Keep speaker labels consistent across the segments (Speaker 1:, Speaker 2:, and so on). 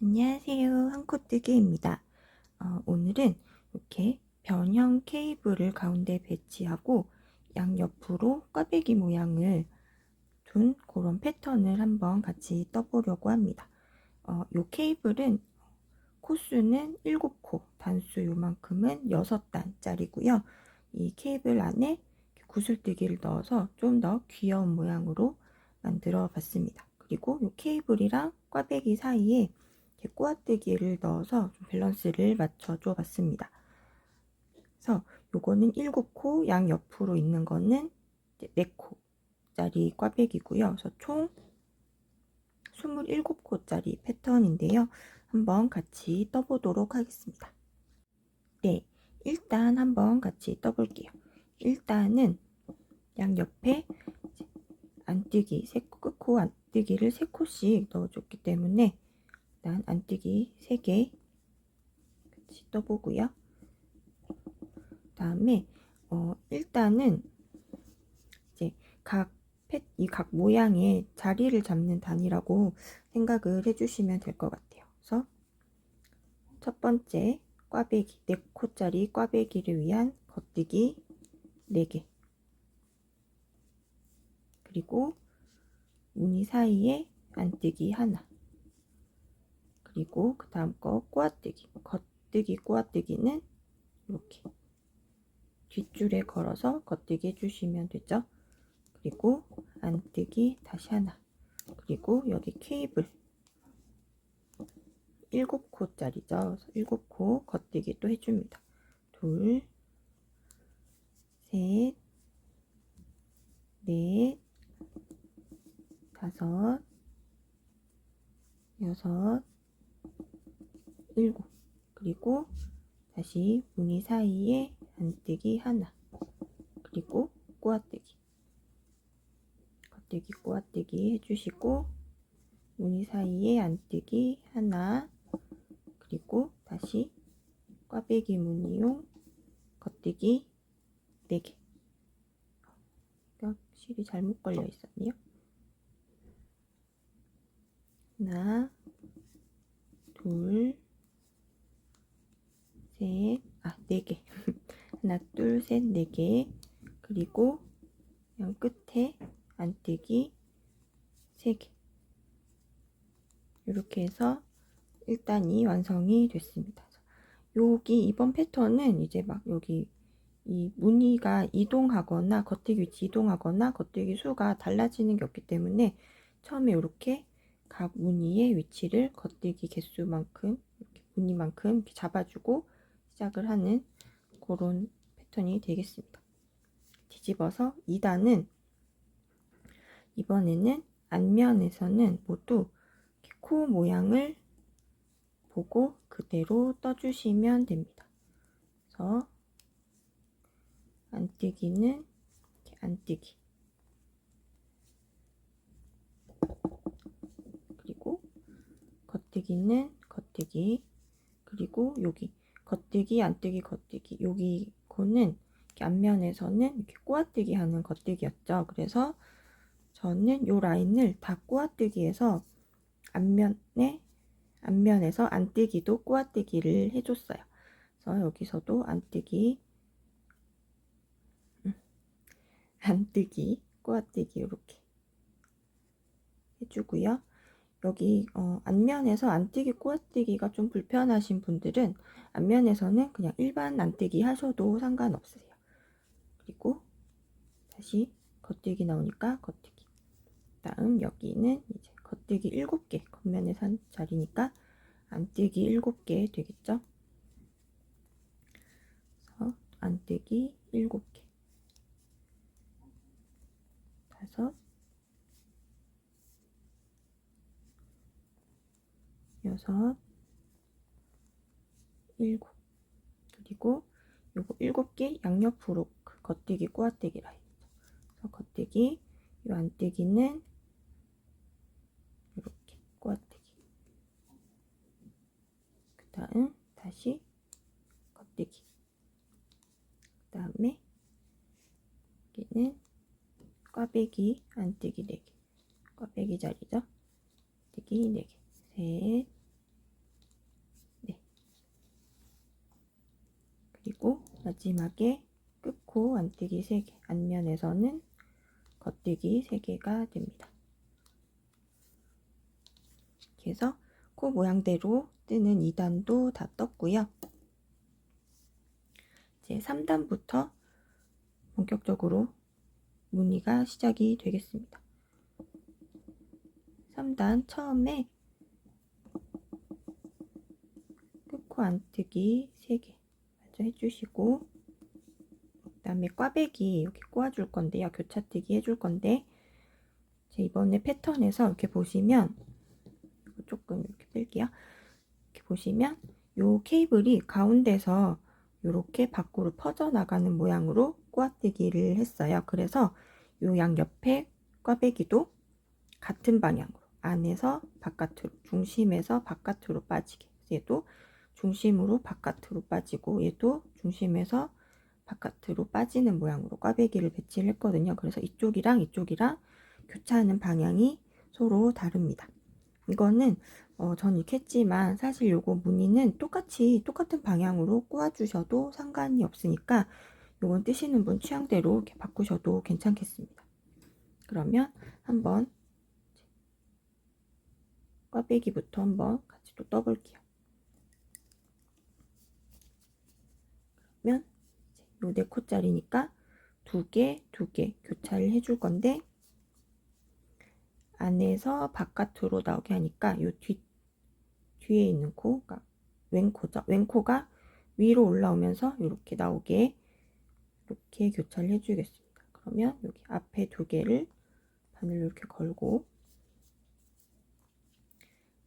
Speaker 1: 안녕하세요. 한코뜨기입니다. 어, 오늘은 이렇게 변형 케이블을 가운데 배치하고 양옆으로 꽈배기 모양을 둔 그런 패턴을 한번 같이 떠보려고 합니다. 어, 이 케이블은 코수는 7코, 단수 요만큼은 6단짜리고요. 이 케이블 안에 구슬뜨기를 넣어서 좀 더 귀여운 모양으로 만들어 봤습니다. 그리고 이 케이블이랑 꽈배기 사이에 이렇게 꼬아뜨기를 넣어서 좀 밸런스를 맞춰 줘 봤습니다. 그래서 요거는 7코, 양 옆으로 있는 거는 4코짜리 꽈배기고요. 그래서 총 27코짜리 패턴인데요. 한번 같이 떠보도록 하겠습니다. 네, 일단 한번 같이 떠볼게요. 일단은 양 옆에 안뜨기, 끝코 안뜨기를 3코씩 넣어줬기 때문에 일단 안뜨기 3개 같이 떠보고요. 다음에 어, 일단은 이제 각 이각 모양의 자리를 잡는 단위라고 생각을 해주시면 될 것 같아요. 그래서 첫 번째 꽈배기 4코짜리 꽈배기를 위한 겉뜨기 4개 그리고 무늬 사이에 안뜨기 하나 그리고 그 다음 거 꼬아뜨기. 겉뜨기 꼬아뜨기는 이렇게 뒷줄에 걸어서 겉뜨기 해주시면 되죠. 그리고 안뜨기 다시 하나. 그리고 여기 케이블 7코 짜리죠. 7코 겉뜨기 또 해줍니다. 둘 셋, 넷, 다섯, 여섯, 일곱. 그리고 다시 무늬 사이에 안뜨기 하나. 그리고 꼬아뜨기. 겉뜨기 꼬아뜨기 해주시고 무늬 사이에 안뜨기 하나. 그리고 다시 꽈배기 무늬용 겉뜨기 4개. 확실히 잘못 걸려 있었네요. 하나, 둘, 셋, 아, 네 개. 하나, 둘, 셋, 네 개. 그리고 양 끝에 안뜨기 세 개. 이렇게 해서 일단이 완성이 됐습니다. 여기 이번 패턴은 이제 막 여기 이 무늬가 이동하거나 겉뜨기 위치 이동하거나 겉뜨기 수가 달라지는 게 없기 때문에 처음에 이렇게 각 무늬의 위치를 겉뜨기 개수만큼 이렇게 무늬만큼 이렇게 잡아주고 시작을 하는 그런 패턴이 되겠습니다. 뒤집어서 2단은 이번에는 앞면에서는 모두 코 모양을 보고 그대로 떠주시면 됩니다. 그래서 안뜨기는 안뜨기 그리고 겉뜨기는 겉뜨기 그리고 여기 겉뜨기 안뜨기 겉뜨기. 여기 코는 앞면에서는 이렇게 꼬아뜨기 하는 겉뜨기였죠. 그래서 저는 이 라인을 다 꼬아뜨기해서 앞면에 앞면에서 안뜨기도 꼬아뜨기를 해줬어요. 그래서 여기서도 안뜨기 안뜨기 꼬아뜨기 이렇게 해주고요 여기 어, 앞면에서 안뜨기 꼬아뜨기가 좀 불편하신 분들은 앞면에서는 그냥 일반 안뜨기 하셔도 상관없으세요. 그리고 다시 겉뜨기 나오니까 겉뜨기. 다음 여기는 이제 겉뜨기 7개 겉면에서 한 자리니까 안뜨기 7개 되겠죠. 그래서 안뜨기 7개. 다섯 여섯, 일곱. 그리고 요거 일곱 개 양옆으로 그 겉뜨기, 꼬아뜨기 라인이죠. 그래서 겉뜨기, 요 안뜨기는 이렇게 꼬아뜨기. 그 다음 다시 겉뜨기. 그 다음에 여기는 꽈배기, 안뜨기 4개. 꽈배기 자리죠. 뜨기 4개. 셋, 그리고 마지막에 안뜨기 3개, 앞면에서는 겉뜨기 3개가 됩니다. 이렇게 해서 코 모양대로 뜨는 2단도 다 떴고요. 이제 3단부터 본격적으로 무늬가 시작이 되겠습니다. 3단 처음에 끝코 안뜨기 3개 먼저 해주시고 그 다음에 꽈배기 이렇게 꼬아줄 건데요. 교차뜨기 해줄 건데 이번에 패턴에서 이렇게 보시면 조금 이렇게 뺄게요. 이렇게 보시면 요 케이블이 가운데서 이렇게 밖으로 퍼져나가는 모양으로 꼬아뜨기를 했어요. 그래서 요 양옆에 꽈배기도 같은 방향으로 안에서 바깥으로 중심에서 바깥으로 빠지게 얘도 중심으로 바깥으로 빠지고 얘도 중심에서 바깥으로 빠지는 모양으로 꽈배기를 배치를 했거든요. 그래서 이쪽이랑 이쪽이랑 교차하는 방향이 서로 다릅니다. 이거는 어, 전 이렇게 했지만 사실 요거 무늬는 똑같이 똑같은 방향으로 꼬아주셔도 상관이 없으니까 요건 뜨시는 분 취향대로 이렇게 바꾸셔도 괜찮겠습니다. 그러면 한번 꽈배기부터 한번 같이 또 떠볼게요. 그러면 요 4코짜리니까 두 개, 두 개 교차를 해줄 건데 안에서 바깥으로 나오게 하니까 요 뒤, 뒤에 있는 코 가 왼코죠. 왼코가 위로 올라오면서 이렇게 나오게 이렇게 교차를 해주겠습니다. 그러면 여기 앞에 두 개를 바늘로 이렇게 걸고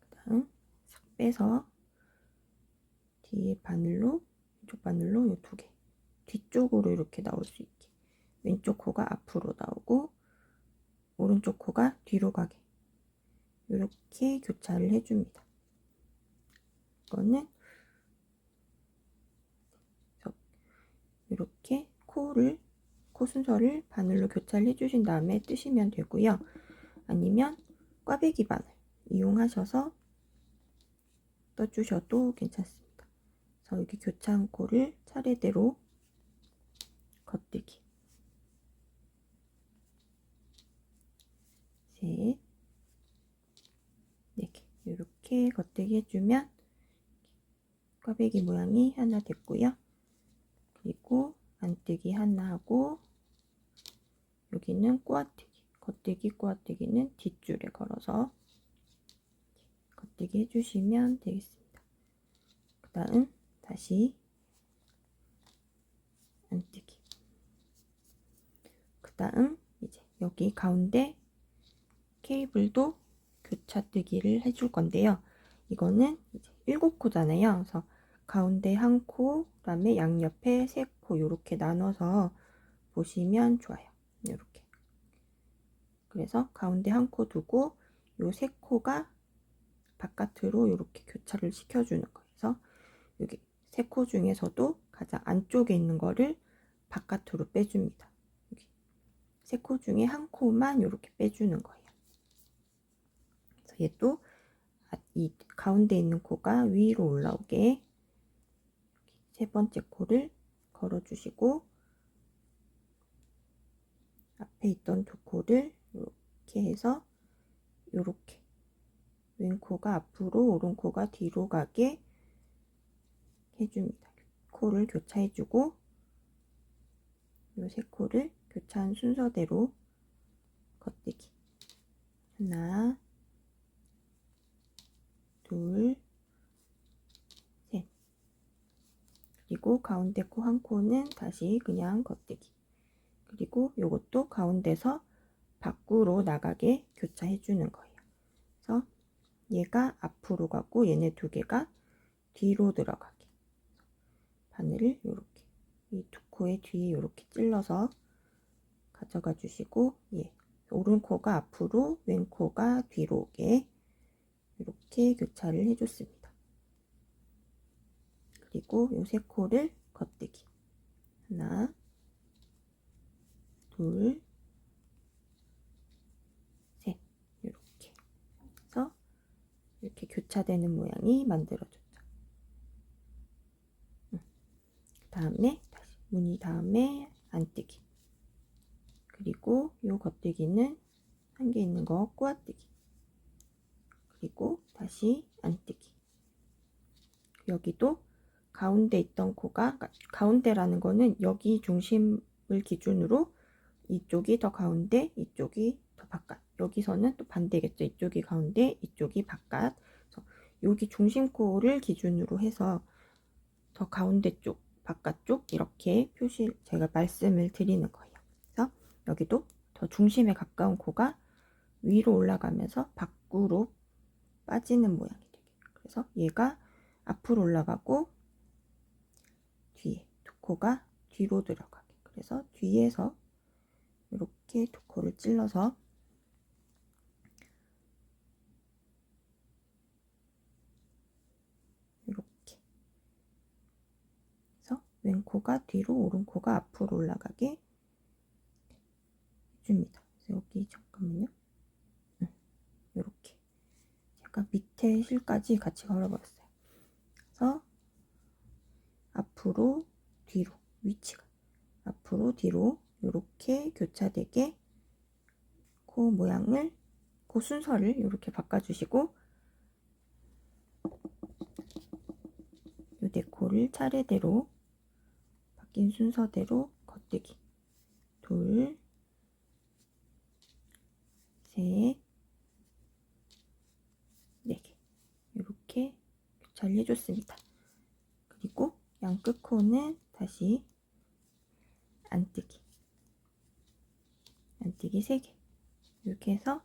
Speaker 1: 그 다음 싹 빼서 뒤에 바늘로 왼쪽 바늘로 이 두 개 뒤쪽으로 이렇게 나올 수 있게 왼쪽 코가 앞으로 나오고 오른쪽 코가 뒤로 가게 이렇게 교차를 해줍니다. 이거는 이렇게 코를 코 순서를 바늘로 교차를 해주신 다음에 뜨시면 되고요. 아니면 꽈배기 바늘 이용하셔서 떠주셔도 괜찮습니다. 그래서 여기 교차한 코를 차례대로 겉뜨기 셋, 네 개. 이렇게 겉대기 해주면 꽈배기 모양이 하나 됐고요. 그리고 안뜨기 하나 하고 여기는 꼬아뜨기, 겉뜨기, 꼬아뜨기는 뒷줄에 걸어서 겉뜨기 해주시면 되겠습니다. 그 다음 다시 안뜨기. 그 다음 이제 여기 가운데 케이블도 교차뜨기를 해줄 건데요. 이거는 이제 7코잖아요. 그래서 가운데 한 코, 그 다음에 양옆에 세 코 이렇게 나눠서 보시면 좋아요. 이렇게. 그래서 가운데 한 코 두고 요 세 코가 바깥으로 이렇게 교차를 시켜주는 거예요. 그래서 여기 세 코 중에서도 가장 안쪽에 있는 거를 바깥으로 빼줍니다. 세 코 중에 한 코만 이렇게 빼주는 거예요. 얘도 이 가운데 있는 코가 위로 올라오게 세 번째 코를 걸어주시고 앞에 있던 두 코를 이렇게 해서 이렇게 왼 코가 앞으로 오른 코가 뒤로 가게 해줍니다. 코를 교차해주고 이세 코를 교차한 순서대로 겉대기 하나 둘, 셋. 그리고 가운데 코 한 코는 다시 그냥 겉대기. 그리고 이것도 가운데서 밖으로 나가게 교차해 주는 거예요. 그래서 얘가 앞으로 가고 얘네 두 개가 뒤로 들어가게. 바늘을 이렇게 이 두 코의 뒤에 이렇게 찔러서 가져가 주시고 예. 오른 코가 앞으로 왼 코가 뒤로 오게 이렇게 교차를 해줬습니다. 그리고 요 세 코를 겉뜨기 하나 둘 셋 이렇게 해서 이렇게 교차되는 모양이 만들어졌죠. 그 다음에 다시 무늬 다음에 안뜨기 그리고 요 겉뜨기는 한 개 있는 거 꼬아뜨기. 그리고 다시 안뜨기. 여기도 가운데 있던 코가 그러니까 가운데라는 거는 여기 중심을 기준으로 이쪽이 더 가운데 이쪽이 더 바깥. 여기서는 또 반대겠죠. 이쪽이 가운데 이쪽이 바깥. 여기 중심 코를 기준으로 해서 더 가운데 쪽 바깥쪽 이렇게 표시 제가 말씀을 드리는 거예요 여기도 더 중심에 가까운 코가 위로 올라가면서 밖으로 빠지는 모양이 되게. 그래서 얘가 앞으로 올라가고 뒤에 두 코가 뒤로 들어가게. 그래서 뒤에서 이렇게 두 코를 찔러서 이렇게 그래서 왼 코가 뒤로 오른 코가 앞으로 올라가게 해줍니다. 여기 잠깐만요. 이렇게 제가 밑에 실까지 같이 걸어버렸어요. 그래서 앞으로 뒤로 위치가 앞으로 뒤로 이렇게 교차되게 코 모양을 코 순서를 이렇게 바꿔주시고 요 데코를 차례대로 바뀐 순서대로 겉뜨기 둘, 셋, 네개 이렇게 교차를 해줬습니다. 그리고 양끝 코는 다시 안뜨기 안뜨기 3개 이렇게 해서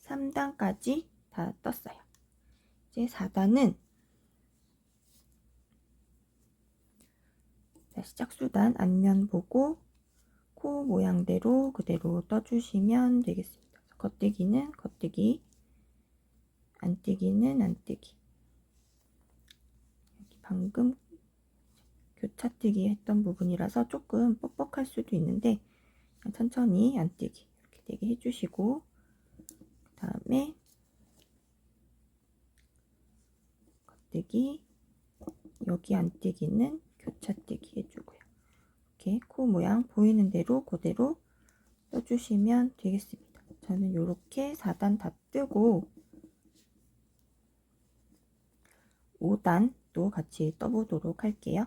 Speaker 1: 3단까지 다 떴어요. 이제 4단은 다시 짝수단 앞면 보고 코 모양대로 그대로 떠주시면 되겠습니다. 겉뜨기는 겉뜨기 안뜨기는 안뜨기 방금 교차뜨기 했던 부분이라서 조금 뻑뻑할 수도 있는데 천천히 안뜨기 이렇게 되게 해주시고 그 다음에 겉뜨기 여기 안뜨기는 교차뜨기 해주고요. 이렇게 코 모양 보이는 대로 그대로 떠주시면 되겠습니다. 저는 이렇게 4단 다 뜨고 5단도 같이 떠보도록 할게요.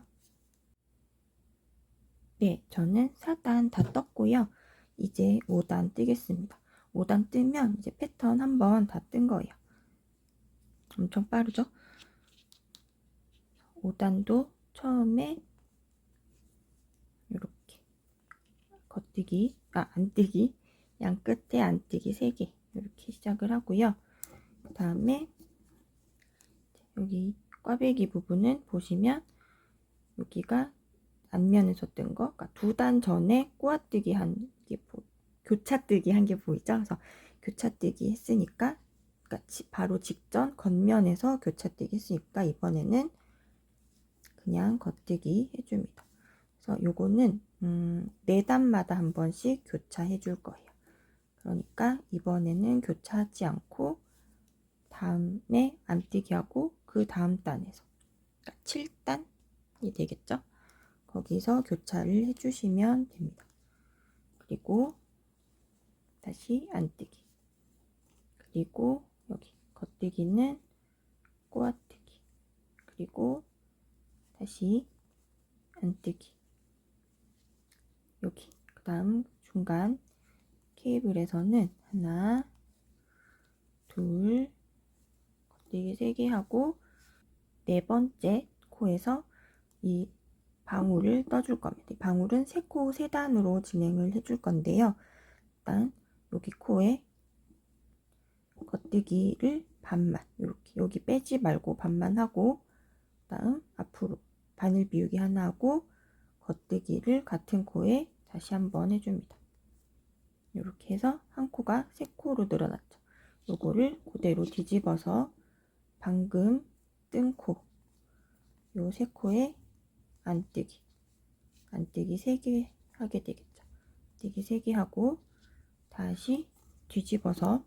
Speaker 1: 네, 저는 4단 다 떴고요. 이제 5단 뜨겠습니다. 5단 뜨면 이제 패턴 한번 다 뜬 거예요. 엄청 빠르죠? 5단도 처음에 이렇게 겉뜨기, 아, 안뜨기, 양 끝에 안뜨기 3개 이렇게 시작을 하고요. 그 다음에 여기 꽈배기 부분은 보시면 여기가 앞면에서 뜬 거, 그러니까 두 단 전에 꼬아뜨기 한 게, 교차뜨기 한 게 보이죠? 그래서 교차뜨기 했으니까, 그러니까 바로 직전 겉면에서 교차뜨기 했으니까 이번에는 그냥 겉뜨기 해줍니다. 그래서 요거는 음, 네 단마다 한 번씩 교차해 줄 거예요. 그러니까 이번에는 교차하지 않고 다음에 안뜨기 하고 그 다음 단에서 그러니까 7단이 되겠죠? 거기서 교차를 해주시면 됩니다. 그리고 다시 안뜨기 그리고 여기 겉뜨기는 꼬아뜨기 그리고 다시 안뜨기 여기 그 다음 중간 케이블에서는 하나 둘 겉뜨기 3개 하고 네 번째 코에서 이 방울을 떠줄 겁니다. 방울은 3코 3단으로 진행을 해줄 건데요. 일단 여기 코에 겉뜨기를 반만 이렇게 여기 빼지 말고 반만 하고 다음 앞으로 바늘 비우기 하나 하고 겉뜨기를 같은 코에 다시 한번 해줍니다. 이렇게 해서 한 코가 세 코로 늘어났죠. 요거를 그대로 뒤집어서 방금 뜬 코, 요 세 코에 안뜨기, 안뜨기 세 개 하게 되겠죠. 안뜨기 세 개 하고 다시 뒤집어서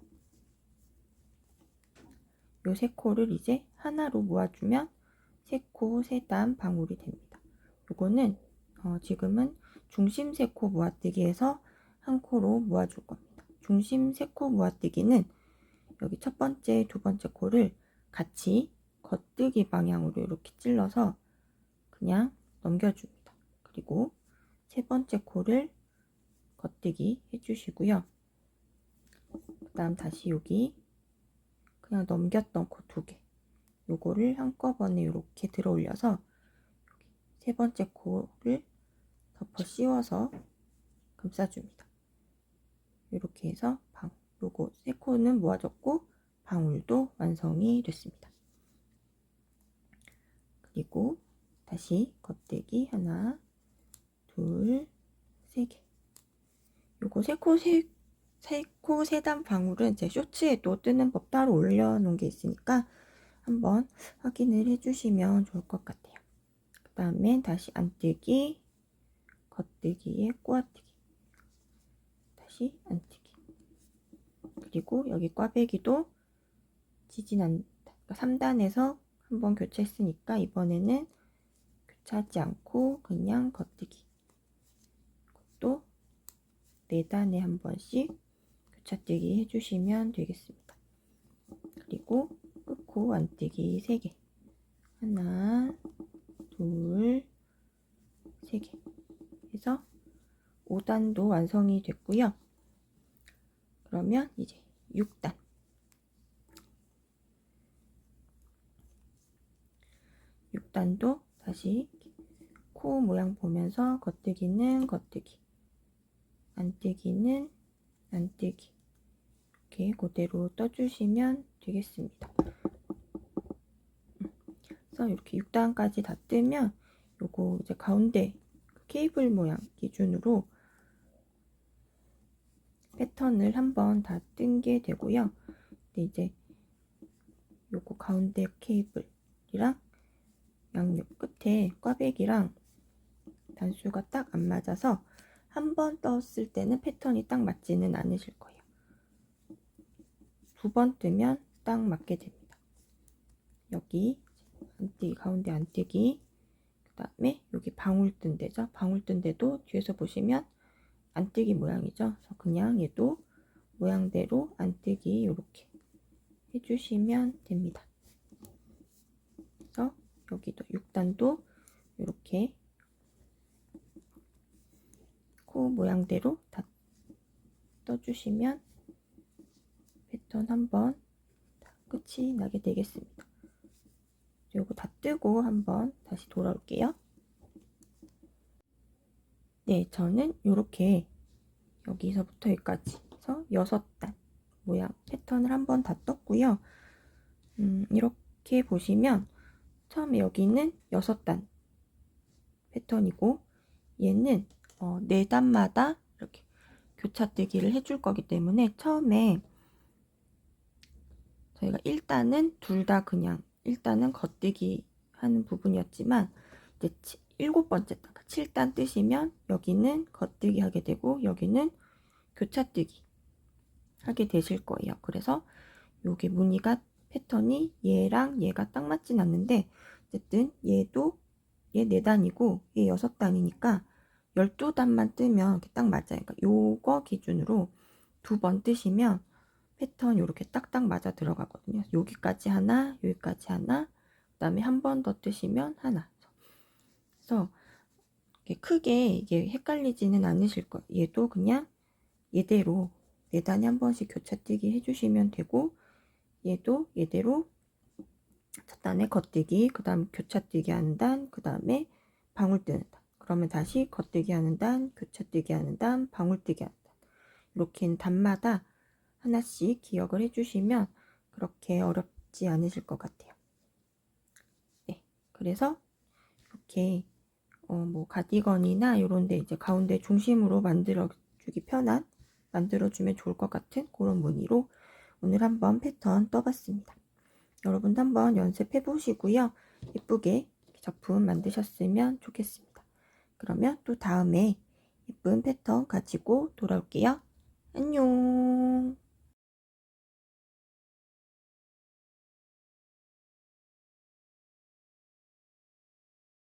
Speaker 1: 요 세 코를 이제 하나로 모아주면 세 코, 세 단 방울이 됩니다. 요거는 어, 지금은 중심 세 코 모아뜨기에서 한 코로 모아줄 겁니다. 중심 세 코 모아뜨기는 여기 첫 번째, 두 번째 코를 같이 겉뜨기 방향으로 이렇게 찔러서 그냥 넘겨줍니다. 그리고 세 번째 코를 겉뜨기 해주시고요. 그 다음 다시 여기 그냥 넘겼던 코 두 개. 요거를 한꺼번에 이렇게 들어 올려서 세 번째 코를 덮어 씌워서 감싸줍니다. 이렇게 해서 방, 요거 세 코는 모아졌고 방울도 완성이 됐습니다. 그리고 다시 겉대기 하나, 둘, 세 개. 요거 세코 세, 세코 세단 방울은 제 쇼츠에도 뜨는 법 따로 올려놓은 게 있으니까 한번 확인을 해주시면 좋을 것 같아요. 그 다음에 다시 안뜨기, 겉뜨기에 꼬아뜨기, 다시 안뜨기. 그리고 여기 꽈배기도 지진 않다. 그러니까 3단에서 한번 교체했으니까 이번에는 교체하지 않고 그냥 겉뜨기. 또 4단에 한 번씩 교차뜨기 해주시면 되겠습니다. 그리고 끝코 안뜨기 3개. 하나, 둘, 세 개. 해서 5단도 완성이 됐고요. 그러면 이제 6단. 6단도 다시 코 모양 보면서 겉뜨기는 겉뜨기, 안뜨기는 안뜨기 이렇게 그대로 떠주시면 되겠습니다. 그래서 이렇게 6단까지 다 뜨면 요거 이제 가운데 케이블 모양 기준으로 패턴을 한번 다 뜬게 되고요. 근데 이제 요거 가운데 케이블이랑 양옆 끝에 꽈배기랑 단수가 딱 안 맞아서 한 번 떴을 때는 패턴이 딱 맞지는 않으실 거예요. 두 번 뜨면 딱 맞게 됩니다. 여기 안뜨기 가운데 안뜨기 그 다음에 여기 방울 뜬 데죠. 방울 뜬 데도 뒤에서 보시면 안뜨기 모양이죠. 그래서 그냥 얘도 모양대로 안뜨기 이렇게 해주시면 됩니다. 그래서 여기도 6단도 이렇게 코 모양대로 다 떠주시면 패턴 한번 끝이 나게 되겠습니다. 요거 다 뜨고 한번 다시 돌아올게요. 네, 저는 이렇게 여기서부터 여기까지 해서 6단 모양 패턴을 한번 다 떴고요. 음, 이렇게 보시면 처음에 여기는 6단 패턴이고 얘는 어, 4단마다 이렇게 교차뜨기를 해줄 거기 때문에 처음에 저희가 1단은 둘 다 그냥 1단은 겉뜨기 하는 부분이었지만 이제 7번째 단, 7단 뜨시면 여기는 겉뜨기 하게 되고 여기는 교차뜨기 하게 되실 거예요. 그래서 여기 무늬가 패턴이 얘랑 얘가 딱 맞진 않는데 어쨌든 얘도 얘 4단이고 얘 6단이니까 12단만 뜨면 이렇게 딱 맞아요. 그러니까 요거 기준으로 두 번 뜨시면 패턴 이렇게 딱딱 맞아 들어가거든요. 여기까지 하나, 여기까지 하나, 그 다음에 한 번 더 뜨시면 하나. 그래서 크게 이게 헷갈리지는 않으실 거예요. 얘도 그냥 얘대로 네 단에 한 번씩 교차뜨기 해주시면 되고 얘도 얘대로 첫 단에 겉뜨기, 그 다음 교차뜨기 하는 단, 그 다음에 방울 뜨는 단. 그러면 다시 겉뜨기 하는 단, 교차뜨기 하는 단, 방울 뜨기 하는 단. 이렇게 단마다 하나씩 기억을 해주시면 그렇게 어렵지 않으실 것 같아요. 네, 그래서 이렇게 어, 뭐 가디건이나 이런데 이제 가운데 중심으로 만들어 주기 편한 만들어 주면 좋을 것 같은 그런 무늬로 오늘 한번 패턴 떠봤습니다. 여러분도 한번 연습해 보시고요. 예쁘게 작품 만드셨으면 좋겠습니다. 그러면 또 다음에 예쁜 패턴 가지고 돌아올게요. 안녕